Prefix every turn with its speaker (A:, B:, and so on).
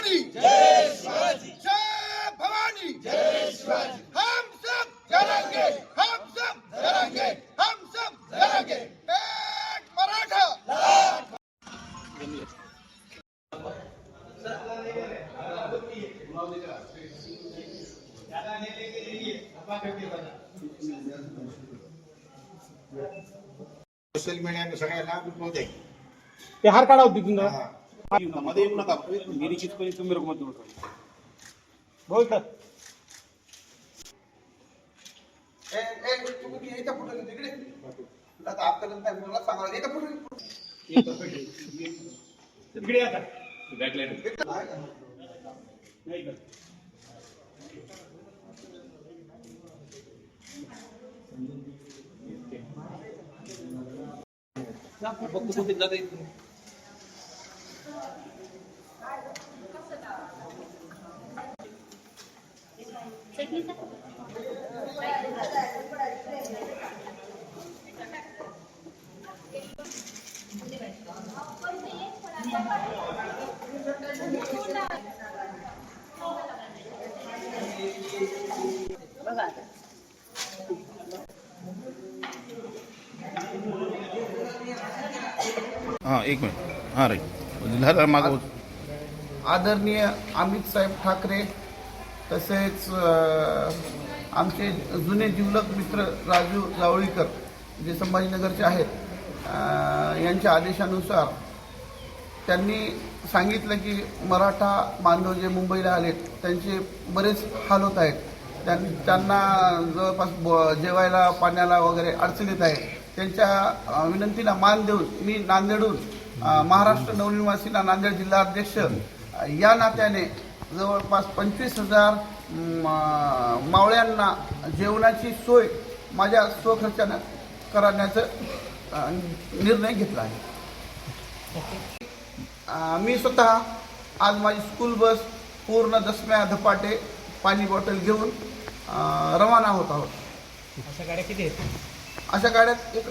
A: भवानी। जय भवानी। हम सब हम सब हम सब एक मराठा।
B: सोशल मीडियाने सगळ्यांना पोहोचते
C: ते हार काढा होती तुमचा.
B: मध्ये येऊ नका.
C: मेरी चीज पर तुम मेरे को मत बोल तर
A: कुठे इकडे आता आपल्याला काय मला सांगायला याचा फोटो
D: हाँ एक मिनट। हाँ राईट
A: आदरणीय अमित साहेब ठाकरे तसेच आमचे जुने जिवलक मित्र राजू जावळीकर जे संभाजीनगरचे आहेत यांच्या आदेशानुसार त्यांनी सांगितलं की मराठा बांधव जे मुंबईला आलेत त्यांचे बरेच हाल होत आहेत. त्यां- त्यांना जवळपास ब- जेवायला पाण्याला वगैरे अडचणीत आहे. त्यांच्या विनंतीला मान देऊन मी नांदेडहून महाराष्ट्र नवनिवासीला नांदेड जिल्हा अध्यक्ष या नात्याने जवळपास पंचवीस हजार मावळ्यांना जेवणाची सोय माझ्या स्वखर्चानं करण्याचं निर्णय घेतला आहे. मी स्वतः आज माझी स्कूल बस पूर्ण दसम्या धपाटे पाणी बॉटल घेऊन रवाना होत आहोत.
C: अशा गाड्या किती आहेत?
A: अशा गाड्यात एक